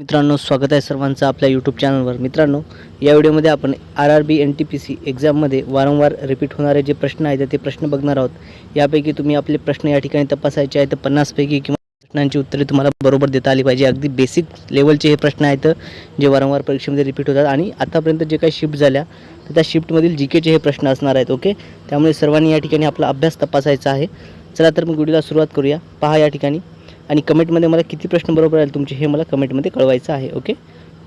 मित्रांनो स्वागत आहे सर्वांचं आपल्या यूट्यूब चॅनलवर मित्रांनो या व्हिडिओमध्ये आपण R R B N T P C एक्झाममध्ये वारंवार रिपीट होणारे जे प्रश्न आहेत ते प्रश्न बघणार आहोत. यापैकी तुम्ही आपले प्रश्न या ठिकाणी तपासायचे आहेत पन्नासपैकी किंवा प्रश्नांची उत्तरे तुम्हाला बरोबर देता आली पाहिजे. अगदी बेसिक लेवलचे हे प्रश्न आहेत जे वारंवार परीक्षेमध्ये रिपीट होतात. आणि आतापर्यंत जे काही शिफ्ट झाल्या तर त्या शिफ्टमधील जी केचे हे प्रश्न असणार आहेत ओके त्यामुळे सर्वांनी या ठिकाणी आपला अभ्यास तपासायचा आहे. चला तर मग व्हिडिओला सुरुवात करूया. पहा या ठिकाणी. आणि कमेंटमध्ये मला किती प्रश्न बरोबर आले तुमचे हे मला कमेंटमध्ये कळवायचं आहे ओके?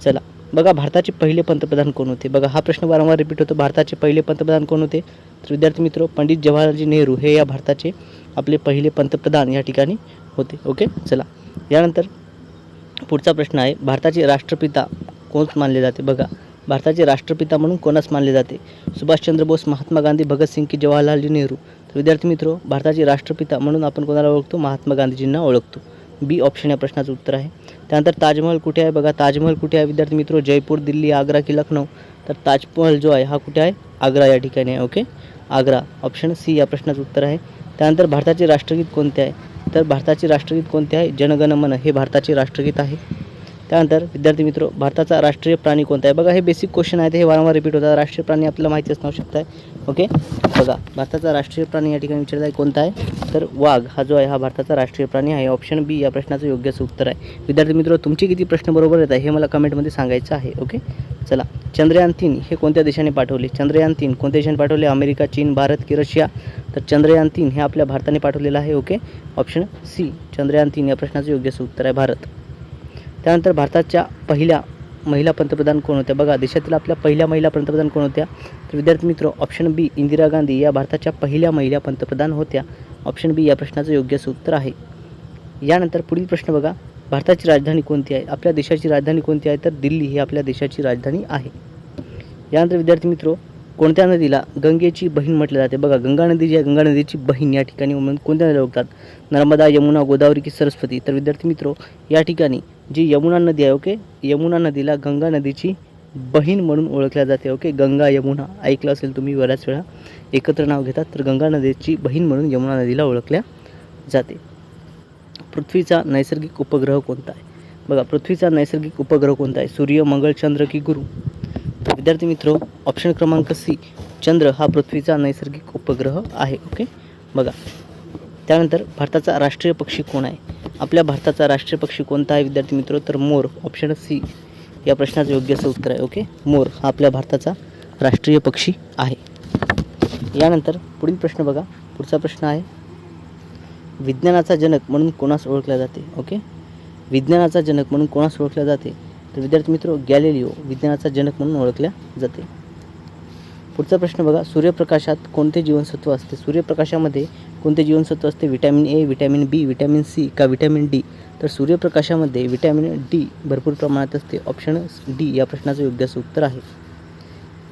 चला. बघा भारताचे पहिले पंतप्रधान कोण होते? बघा हा प्रश्न वारंवार रिपीट होतो. भारताचे पहिले पंतप्रधान कोण होते? तर विद्यार्थी मित्र पंडित जवाहरलाल नेहरू हे या भारताचे आपले पहिले पंतप्रधान या ठिकाणी होते ओके? चला. यानंतर पुढचा प्रश्न आहे भारताचे राष्ट्रपिता कोण मानले जाते? बघा भारताचे राष्ट्रपिता म्हणून कोणास मानले जाते? सुभाषचंद्र बोस महात्मा गांधी भगतसिंग की जवाहरलाल नेहरू? तर विद्यार्थी मित्र भारताचे राष्ट्रपिता म्हणून आपण कोणाला ओळखतो? महात्मा गांधीजींना ओळखतो. बी ऑप्शन या प्रश्नाचं उत्तर आहे. त्यानंतर ताजमहल कुठे आहे? बघा ताजमहल कुठे आहे? विद्यार्थी मित्र जयपूर दिल्ली आग्रा की लखनौ? तर ताजमहल जो आहे हा कुठे आहे? आग्रा या ठिकाणी आहे ओके आग्रा ऑप्शन सी या प्रश्नाचं उत्तर आहे. त्यानंतर भारताचे राष्ट्रगीत कोणते आहे? तर भारताचे राष्ट्रगीत कोणते आहे? जनगण मन हे भारताचे राष्ट्रगीत आहे. त्यानंतर विद्यार्थी मित्र भारताचा राष्ट्रीय प्राणी कोणता आहे? बघा हे बेसिक क्वेश्चन आहे हे वारंवार रिपीट होतात. राष्ट्रीय प्राणी आपल्याला माहिती असणं आवश्यक आहे. ओके? बघा भारताचा राष्ट्रीय प्राणी या ठिकाणी विचारला आहे कोणता आहे? तर वाघ हा जो आहे हा भारताचा राष्ट्रीय प्राणी आहे. ऑप्शन बी या प्रश्नाचं योग्य उत्तर आहे. विद्यार्थी मित्र तुमचे किती प्रश्न बरोबर येत आहे हे मला कमेंटमध्ये सांगायचं आहे ओके? चला. चंद्रयान तीन हे कोणत्या देशाने पाठवले? चंद्रयान तीन कोणत्या देशाने पाठवले? अमेरिका चीन भारत की रशिया? तर चंद्रयान तीन हे आपल्या भारताने पाठवलेलं आहे ओके? ऑप्शन सी चंद्रयान तीन या प्रश्नाचं योग्य उत्तर आहे भारत. त्यानंतर भारताच्या पहिल्या महिला पंतप्रधान कोण होत्या? बघा देशातील आपल्या पहिल्या महिला पंतप्रधान कोण होत्या? तर विद्यार्थी मित्र ऑप्शन बी इंदिरा गांधी या भारताच्या पहिल्या महिला पंतप्रधान होत्या. ऑप्शन बी या प्रश्नाचं योग्य उत्तर आहे. यानंतर पुढील प्रश्न बघा. भारताची राजधानी कोणती आहे? आपल्या देशाची राजधानी कोणती आहे? तर दिल्ली ही आपल्या देशाची राजधानी आहे. यानंतर विद्यार्थी मित्र कोणत्या नदीला गंगेची बहीण म्हटलं जाते? बघा गंगा नदी जी आहे गंगा नदीची बहीण या ठिकाणी म्हणून कोणत्या नद्या ओळखतात? नर्मदा यमुना गोदावरी की सरस्वती? तर विद्यार्थी मित्र या ठिकाणी जी यमुना नदी आहे ओके यमुना नदीला गंगा नदीची बहीण म्हणून ओळखल्या जाते ओके गंगा यमुना. ऐकलं असेल तुम्ही बऱ्याच वेळा. एकत्र नाव घेतात तर गंगा नदीची बहीण म्हणून यमुना नदीला ओळखल्या जाते. पृथ्वीचा नैसर्गिक उपग्रह कोणता आहे? बघा पृथ्वीचा नैसर्गिक उपग्रह कोणता आहे? सूर्य मंगळ चंद्र की गुरु. तर विद्यार्थी मित्र ऑप्शन क्रमांक सी चंद्र हा पृथ्वीचा नैसर्गिक उपग्रह आहे ओके बघा त्यानंतर भारताचा राष्ट्रीय पक्षी कोण आहे? आपल्या भारताचा राष्ट्रीय पक्षी कोणता आहे विद्यार्थी मित्र? तर मोर ऑप्शन सी या प्रश्नाचं योग्य असं उत्तर आहे ओके मोर हा आपल्या भारताचा राष्ट्रीय पक्षी आहे. यानंतर पुढील प्रश्न बघा. पुढचा प्रश्न आहे विज्ञानाचा जनक म्हणून कोणास ओळखल्या जाते ओके विज्ञानाचा जनक म्हणून कोणास ओळखल्या जाते? तर विद्यार्थी मित्र गॅलेलिओ विज्ञानाचा जनक म्हणून ओळखल्या जाते. पुढचा प्रश्न बघा सूर्यप्रकाशात कोणते जीवनसत्व असते? सूर्यप्रकाशामध्ये कोणते जीवनसत्व असते? Vitamin A vitamin B vitamin C का विटॅमिन डी तर सूर्यप्रकाशामध्ये विटॅमिन डी भरपूर प्रमाणात असते. ऑप्शन डी या प्रश्नाचं योग्य असं उत्तर आहे.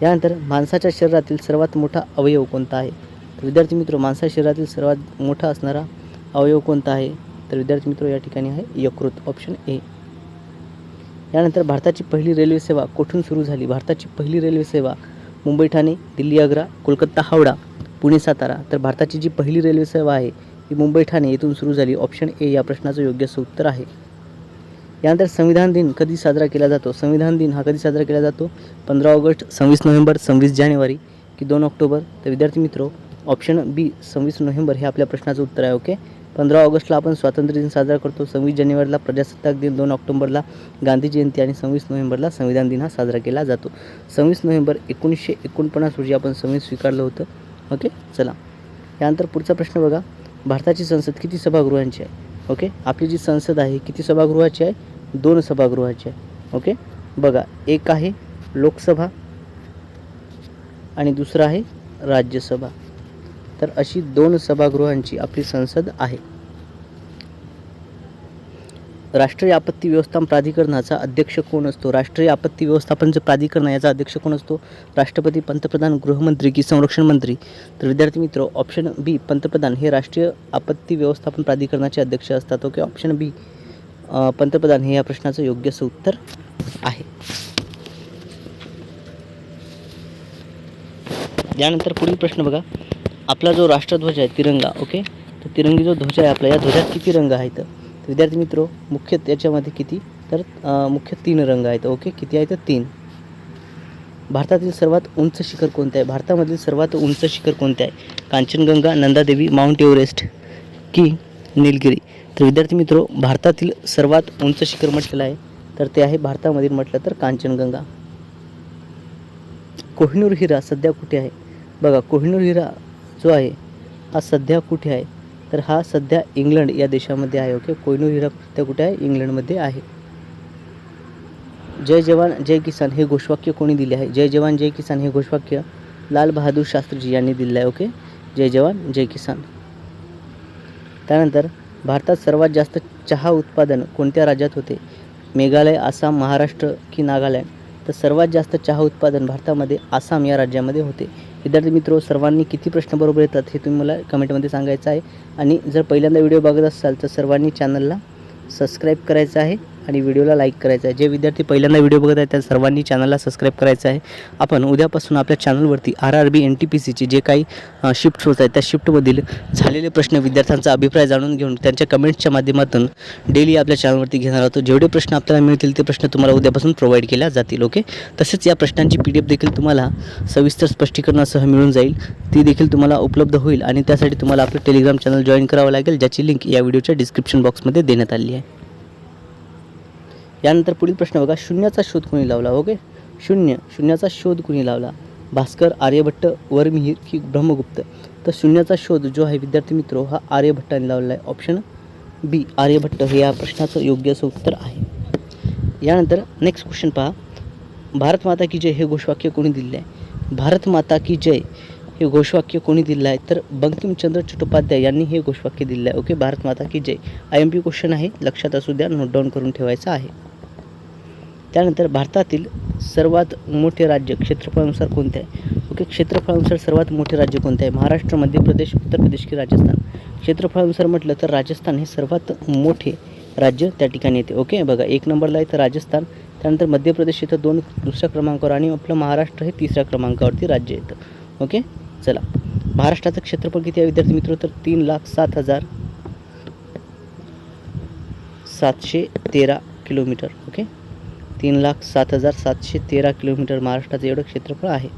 यानंतर माणसाच्या शरीरातील सर्वात मोठा अवयव कोणता आहे? तर विद्यार्थी मित्र माणसाच्या शरीरातील सर्वात मोठा असणारा अवयव कोणता आहे? तर विद्यार्थी मित्र या ठिकाणी आहे यकृत ऑप्शन ए यानंतर भारताची पहिली रेल्वे सेवा कुठून सुरू झाली? भारताची पहिली रेल्वे सेवा मुंबई ठाणे दिल्ली आग्रा कोलकाता हावडा पुणे सातारा. तर भारताची जी पहिली रेल्वे सेवा आहे ही मुंबई ठाणे येथून सुरू झाली. ऑप्शन ए या प्रश्नाचं योग्य असं उत्तर आहे. यानंतर संविधान दिन कधी साजरा केला जातो? संविधान दिन हा कधी साजरा केला जातो? पंधरा ऑगस्ट सव्वीस नोव्हेंबर सव्वीस जानेवारी की दोन ऑक्टोबर? तर विद्यार्थी मित्र ऑप्शन बी सव्वीस नोव्हेंबर हे आपल्या प्रश्नाचं उत्तर आहे ओके पंधरा ऑगस्टला आपण स्वातंत्र्य दिन साजरा करतो. सव्वीस जानेवारीला प्रजासत्ताक दिन दोन ऑक्टोबरला गांधी जयंती आणि सव्वीस नोव्हेंबरला संविधान दिन हा साजरा केला जातो. सव्वीस नोव्हेंबर एकोणीसशे एकोणपन्नास रोजी आपण संविधान स्वीकारलं होतं. ओके? चला. यानंतर पुढचा प्रश्न बघा. भारताची संसद किती सभागृहांची आहे? ओके? आपली जी संसद आहे किती सभागृहाची आहे? दोन सभागृहाची आहे. ओके? बघा. एक आहे लोकसभा आणि दुसरं आहे राज्यसभा. तर अशी दोन सभागृहांची आपली संसद आहे. राष्ट्रीय आपत्ती व्यवस्थापन प्राधिकरणाचा अध्यक्ष कोण असतो? राष्ट्रीय आपत्ती व्यवस्थापनचं प्राधिकरण याचा अध्यक्ष कोण असतो? राष्ट्रपती पंतप्रधान गृहमंत्री की संरक्षण मंत्री? तर विद्यार्थी मित्र ऑप्शन बी पंतप्रधान हे राष्ट्रीय आपत्ती व्यवस्थापन प्राधिकरणाचे अध्यक्ष असतात. ओके ऑप्शन बी पंतप्रधान हे या प्रश्नाचं योग्य उत्तर आहे. यानंतर पुढील प्रश्न बघा. आपला जो राष्ट्रध्वज आहे तिरंगा ओके तर तिरंगी जो ध्वज आहे आपला या ध्वजात किती रंग आहेत? तर विद्यार्थी मित्र मुख्य याच्यामध्ये किती? तर मुख्य तीन रंग आहेत ओके किती आहेत? तर तीन. भारतातील सर्वात उंच शिखर कोणते आहे? भारतामधील सर्वात उंच शिखर कोणते आहे? कांचनगंगा नंदादेवी माउंट एव्हरेस्ट की निलगिरी? तर विद्यार्थी मित्रो भारतातील सर्वात उंच शिखर म्हटलेलं आहे तर ते आहे भारतामधील म्हटलं तर कांचनगंगा. कोहिनूर हिरा सध्या कुठे आहे? बघा कोहिनूर हिरा जो आहे हा सध्या कुठे आहे? तर हा सध्या इंग्लंड या देशामध्ये आहे ओके? कोयनूर हिरा सध्या कुठे आहे? इंग्लंडमध्ये आहे. जय जवान जय किसान हे घोषवाक्य कोणी दिले आहे? जय जवान जय किसान हे घोषवाक्य लाल बहादूर शास्त्रीजी यांनी दिलेलं आहे ओके? जय जवान जय किसान. त्यानंतर भारतात सर्वात जास्त चहा उत्पादन कोणत्या राज्यात होते? मेघालय आसाम महाराष्ट्र की नागालँड. तर सर्वात जास्त चहा उत्पादन भारतामध्ये आसाम या राज्यामध्ये होते. विद्यार्थी मित्रो सर्वांनी किती प्रश्न बरोबर येतात हे तुम्ही मला कमेंटमध्ये सांगायचं आहे. आणि जर पहिल्यांदा व्हिडिओ बघत असाल तर सर्वांनी चॅनलला सबस्क्राईब करायचं आहे. आणि व्हिडिओला लाईक करायचा आहे. जे विद्यार्थी पहिल्यांदा व्हिडिओ बघत आहेत त्या सर्वांनी चॅनलला सबस्क्राईब करायचं आहे. आपण उद्यापासून आपल्या चॅनलवरती R R B N T P सीचे जे काही शिफ्ट होत आहेत त्या शिफ्टमधील झालेले प्रश्न विद्यार्थ्यांचा अभिप्राय जाणून घेऊन त्यांच्या कमेंट्सच्या माध्यमातून डेली आपल्या चॅनलवरती घेणार आहोत. जेवढे प्रश्न आपल्याला मिळतील ते प्रश्न तुम्हाला उद्यापासून प्रोव्हाइड केल्या जातील ओके तसेच या प्रश्नांची पी डी एफ देखील तुम्हाला सविस्तर स्पष्टीकरणासह मिळून जाईल. ती देखील तुम्हाला उपलब्ध होईल आणि त्यासाठी तुम्हाला आपलं टेलिग्राम चॅनल जॉईन करावं लागेल ज्याची लिंक या व्हिडिओच्या डिस्क्रिप्शन बॉक्समध्ये देण्यात आली आहे. यानंतर पुढील प्रश्न बघा. शून्याचा शोध कोणी लावला? ओके? शून्य. शून्याचा शोध कोणी लावला? भास्कर आर्यभट्ट वरमिहीर की ब्रह्मगुप्त? तर शून्याचा शोध जो आहे विद्यार्थी मित्रो हा आर्यभट्टाने लावलेला आहे. ऑप्शन बी आर्यभट्ट हे या प्रश्नाचं योग्य असं उत्तर आहे. यानंतर नेक्स्ट क्वेश्चन पहा. भारत माता की जय हे घोषवाक्य कोणी दिले आहे? भारत माता की जय हे घोषवाक्य कोणी दिलं आहे? तर बंकिमचंद्र चट्टोपाध्याय यांनी हे घोषवाक्य दिलं आहे. ओके? भारत माता की जय. आय एम पी क्वेश्चन आहे. लक्षात असू द्या. नोट डाऊन करून ठेवायचं आहे. त्यानंतर भारतातील सर्वात मोठे राज्य क्षेत्रफळानुसार कोणते आहे? ओके क्षेत्रफळानुसार सर्वात मोठे राज्य कोणते आहे? महाराष्ट्र मध्य प्रदेश उत्तर प्रदेश की राजस्थान? क्षेत्रफळानुसार म्हटलं तर राजस्थान हे सर्वात मोठे राज्य त्या ठिकाणी येते. ओके बघा एक नंबरला आहे तर राजस्थान त्यानंतर मध्य प्रदेश इथं दोन दुसऱ्या क्रमांकावर आणि आपलं महाराष्ट्र हे तिसऱ्या क्रमांकावरती राज्य येतं. ओके चला. महाराष्ट्राचं क्षेत्रफळ किती आहे विद्यार्थी मित्र? तर तीन लाख सात हजार सातशे तेरा किलोमीटर. ओके तीन लाख सात हजार सातशे तेरा किलोमीटर महाराष्ट्राचं एवढं क्षेत्रफळ आहे.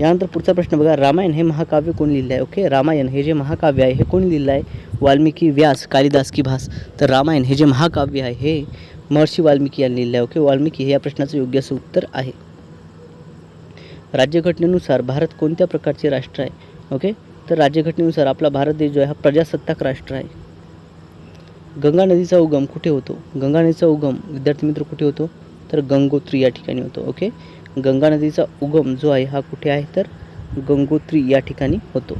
यानंतर पुढचा प्रश्न बघा रामायण हे महाकाव्य कोण लिहिलं आहे ओके रामायण हे जे महाकाव्य आहे हे कोण लिहिलं आहे वाल्मिकी व्यास कालिदास की भास. तर रामायण हे जे महाकाव्य आहे हे महर्षी वाल्मिकी यांनी लिहिलं आहे ओके वाल्मिकी हे या प्रश्नाचं योग्य असं उत्तर आहे. राज्यघटनेनुसार भारत कोणत्या प्रकारचे राष्ट्र आहे? ओके तर राज्यघटनेनुसार आपला भारत देश जो आहे हा प्रजासत्ताक राष्ट्र आहे. गंगा नदीचा उगम कुठे होतो? गंगा नदीचा उगम विद्यार्थी मित्र कुठे होतो? तर गंगोत्री या ठिकाणी होतो ओके? गंगा नदीचा उगम जो आहे हा कुठे आहे तर? गंगोत्री या ठिकाणी होतो.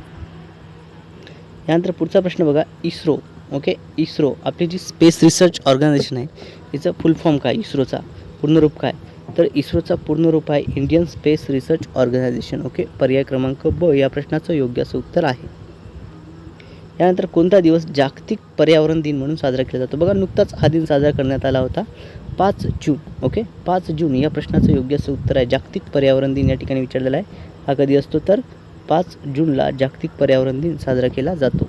यानंतर पुढचा प्रश्न बघा इस्रो ओके? इस्रो आपली जी स्पेस रिसर्च ऑर्गनायझेशन आहे तिचा फुल फॉर्म काय? इस्रोचा पूर्णरूप काय? तर इस्रोचा पूर्ण रूप आहे Indian space research organisation okay? पर्याय क्रमांक ब या प्रश्नाचं योग्य असं उत्तर आहे. यानंतर कोणता दिवस जागतिक पर्यावरण दिन म्हणून साजरा केला जातो? बघा नुकताच हा दिन साजरा करण्यात आला होता. पाच जून ओके? पाच जून या प्रश्नाचं योग्य असं उत्तर आहे. जागतिक पर्यावरण दिन या ठिकाणी विचारलेला आहे. हा कधी असतो? तर पाच जूनला जागतिक पर्यावरण दिन साजरा केला जातो.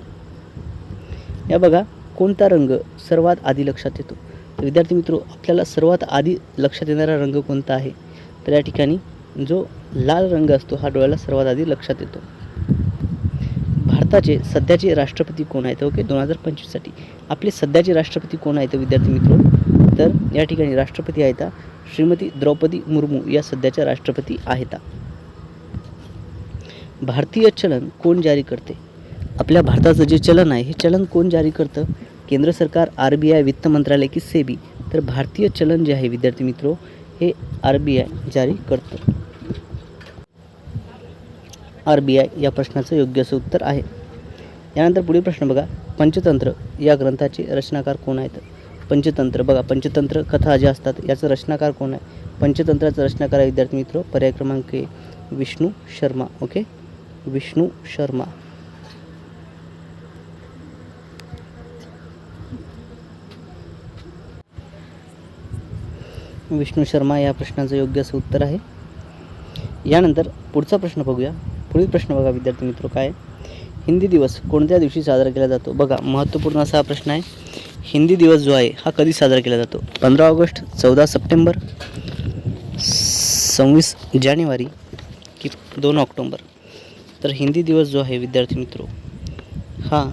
या बघा कोणता रंग सर्वात आधी लक्षात येतो? तर विद्यार्थी मित्रो आपल्याला सर्वात आधी लक्षात येणारा रंग कोणता आहे? तर या ठिकाणी जो लाल रंग असतो हा डोळ्याला सर्वात आधी लक्षात येतो. भारताचे सध्याचे राष्ट्रपती कोण आहेत? ओके दोन हजार पंचवीससाठी. आपले सध्याचे राष्ट्रपती कोण आहेत विद्यार्थी मित्र? तर या ठिकाणी राष्ट्रपती आहेत श्रीमती द्रौपदी मुर्मू या सध्याच्या राष्ट्रपती आहेत भारतीय चलन कोण जारी करते? आपल्या भारताचं जे चलन आहे हे चलन कोण जारी करतं? केंद्र सरकार आर बी आय वित्त मंत्रालय की सेबी? तर भारतीय चलन जे आहे विद्यार्थी मित्रो हे आर बी आय जारी करतं. आर बी आय या प्रश्नाचं योग्य असं उत्तर आहे. यानंतर पुढील प्रश्न बघा. पंचतंत्र या ग्रंथाचे रचनाकार कोण आहेत? पंचतंत्र बघा. पंचतंत्र कथा ज्या असतात याचं रचनाकार कोण आहे? पंचतंत्राचं रचनाकार आहे विद्यार्थी मित्र पर्याय क्रमांक ए विष्णू शर्मा. ओके? विष्णू शर्मा. विष्णू शर्मा या प्रश्नाचं योग्य असं उत्तर आहे. यानंतर पुढचा प्रश्न बघूया. पुढील प्रश्न बघा विद्यार्थी मित्र काय आहे? हिंदी दिवस कोणत्या दिवशी साजरा केला जातो? बघा महत्त्वपूर्ण असा हा प्रश्न आहे. हिंदी दिवस जो आहे हा कधी साजरा केला जातो? पंधरा ऑगस्ट चौदा सप्टेंबर सव्वीस जानेवारी की दोन ऑक्टोंबर. तर हिंदी दिवस जो आहे विद्यार्थी मित्रो हा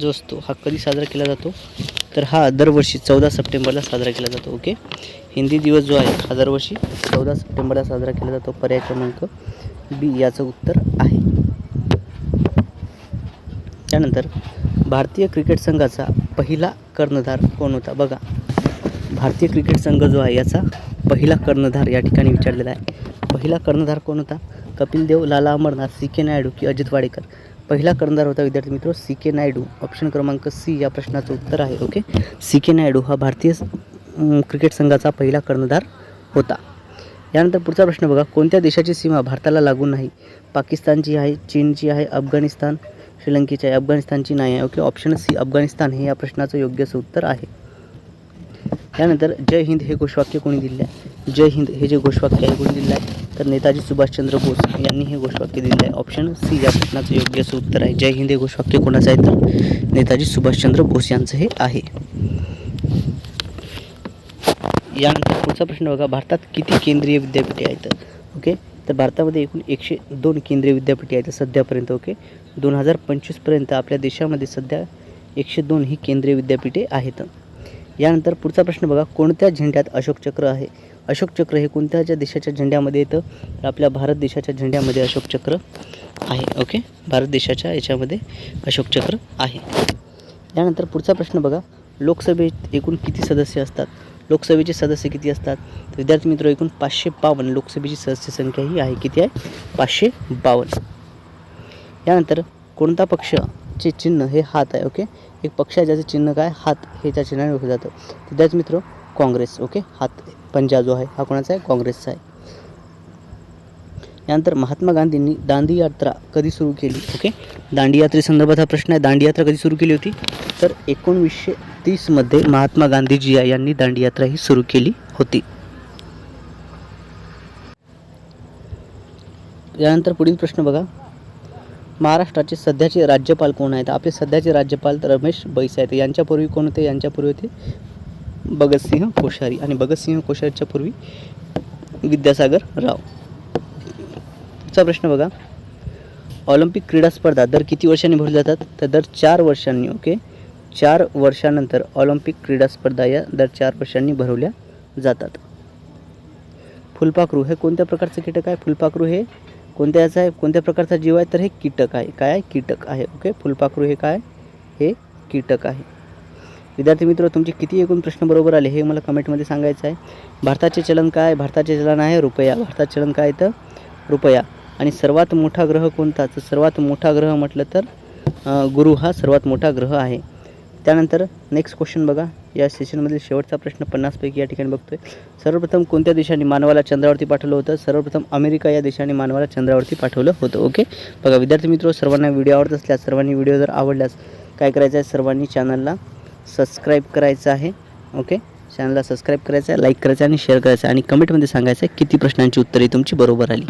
जो असतो हा कधी साजरा केला जातो? तर हा दरवर्षी चौदा सप्टेंबरला साजरा केला जातो ओके? हिंदी दिवस जो आहे हा दरवर्षी चौदा सप्टेंबरला साजरा केला जातो. पर्याय क्रमांक बी याचं उत्तर आहे. त्यानंतर भारतीय क्रिकेट संघाचा पहिला कर्णधार कोण होता? बघा. भारतीय क्रिकेट संघ जो आहे याचा पहिला कर्णधार या ठिकाणी विचारलेला आहे. पहिला कर्णधार कोण होता? कपिल देव लाला अमरनाथ सी के नायडू की अजित वाडेकर. पहिला कर्णधार होता विद्यार्थी मित्र सी के नायडू. ऑप्शन क्रमांक सी या प्रश्नाचं उत्तर आहे ओके सी के नायडू हा भारतीय क्रिकेट संघाचा पहिला कर्णधार होता. यानंतर पुढचा प्रश्न बघा. कोणत्या देशाची सीमा भारताला लागून नाही? पाकिस्तानची आहे चीनची आहे अफगाणिस्तान श्रीलंकेची आहे अफगाणिस्तानची नाही आहे. ओके ऑप्शन सी अफगाणिस्तान हे या प्रश्नाचं योग्य असं उत्तर आहे. त्यानंतर जय हिंद हे घोषवाक्य कोणी दिले आहे जय हिंद हे जे घोषवाक्य आहे कोणी दिलं आहे तर नेताजी सुभाषचंद्र बोस यांनी हे घोषवाक्य दिलं आहे ऑप्शन सी या प्रश्नाचं योग्य असं उत्तर आहे. जय हिंद हे घोषवाक्य कोणाचं आहे तर? नेताजी सुभाषचंद्र बोस यांचं हे आहे. यानंतर पुढचा प्रश्न बघा. भारतात किती केंद्रीय विद्यापीठे आहेत? ओके तर भारतामध्ये एकूण एकशे दोन केंद्रीय विद्यापीठे आहेत सध्यापर्यंत. ओके दोन हजार पंचवीसपर्यंत आपल्या देशामध्ये सध्या एकशे दोन ही केंद्रीय विद्यापीठे आहेत. यानंतर पुढचा प्रश्न बघा कोणत्या झेंड्यात अशोक चक्र आहे? अशोक चक्र हे कोणत्या ज्या देशाच्या झेंड्यामध्ये येतं? तर आपल्या भारत देशाच्या झेंड्यामध्ये अशोक चक्र आहे ओके? भारत देशाच्या याच्यामध्ये अशोक चक्र आहे. यानंतर पुढचा प्रश्न बघा लोकसभेत एकूण किती सदस्य असतात? लोकसभेचे सदस्य किती असतात? विद्यार्थी मित्र एकूण पाचशे बावन्न लोकसभेची सदस्य संख्या ही आहे. किती आहे? पाचशे बावन्न. यानंतर कोणता पक्षाचे चिन्ह हे हात आहे ओके एक पक्ष आहे ज्याचं चिन्ह काय? हात हे त्या चिन्हाने ओळखलं जातं. त्याच मित्र काँग्रेस ओके हात पंजा जो आहे हा कोणाचा आहे? काँग्रेसचा आहे. यानंतर महात्मा गांधींनी दांडी यात्रा कधी सुरू केली ओके दांडी यात्रेसंदर्भात हा प्रश्न आहे. दांडी यात्रा कधी सुरू केली होती? तर एकोणवीसशे तीसमध्ये महात्मा गांधीजी यांनी दांडी यात्रा ही सुरू केली होती. यानंतर पुढील प्रश्न बघा. महाराष्ट्राचे सध्याचे राज्यपाल कोण आहेत? आपले सध्याचे राज्यपाल तर रमेश बैस आहेत. यांच्यापूर्वी कोण होते? यांच्यापूर्वी होते भगतसिंह कोश्यारी आणि भगतसिंह कोश्यारीच्या पूर्वी विद्यासागर राव. पुढचा प्रश्न बघा. ऑलिम्पिक क्रीडा स्पर्धा दर किती वर्षांनी भरल्या जातात? तर दर चार वर्षांनी ओके? चार वर्षानंतर ऑलिम्पिक क्रीडा स्पर्धा या दर चार वर्षांनी भरवल्या जातात. फुलपाखरू हे कोणत्या प्रकारचं कीटक आहे? फुलपाखरू हे कोणत्या याचा आहे? कोणत्या प्रकारचा जीव आहे? तर हे कीटक आहे. काय आहे? कीटक आहे. ओके? फुलपाखरू हे काय? हे कीटक आहे. विद्यार्थी मित्र तुमचे किती एकूण प्रश्न बरोबर आले हे मला कमेंटमध्ये सांगायचं आहे. भारताचे चलन काय आहे? भारताचे चलन आहे रुपया. भारताचे चलन काय आहे तर रुपया. आणि सर्वात मोठा ग्रह कोणता? तर सर्वात मोठा ग्रह म्हटलं तर गुरु हा सर्वात मोठा ग्रह आहे. त्यानंतर नेक्स्ट क्वेश्चन बघा. या सेशनमधील शेवटचा प्रश्न पन्नासपैकी या ठिकाणी बघतोय. सर्वप्रथम कोणत्या देशाने मानवाला चंद्रावरती पाठवलं होतं? सर्वप्रथम अमेरिका या देशाने मानवाला चंद्रावरती पाठवलं होतं ओके बघा विद्यार्थी मित्र सर्वांना व्हिडिओ आवडत असल्यास सर्वांनी व्हिडिओ जर आवडल्यास काय करायचं आहे? सर्वांनी चॅनलला सबस्क्राईब करायचं आहे ओके चॅनलला सबस्क्राईब करायचं आहे लाईक करायचं आहे आणि शेअर करायचं आहे. आणि कमेंटमध्ये सांगायचं आहे किती प्रश्नांची उत्तरे तुमची बरोबर आली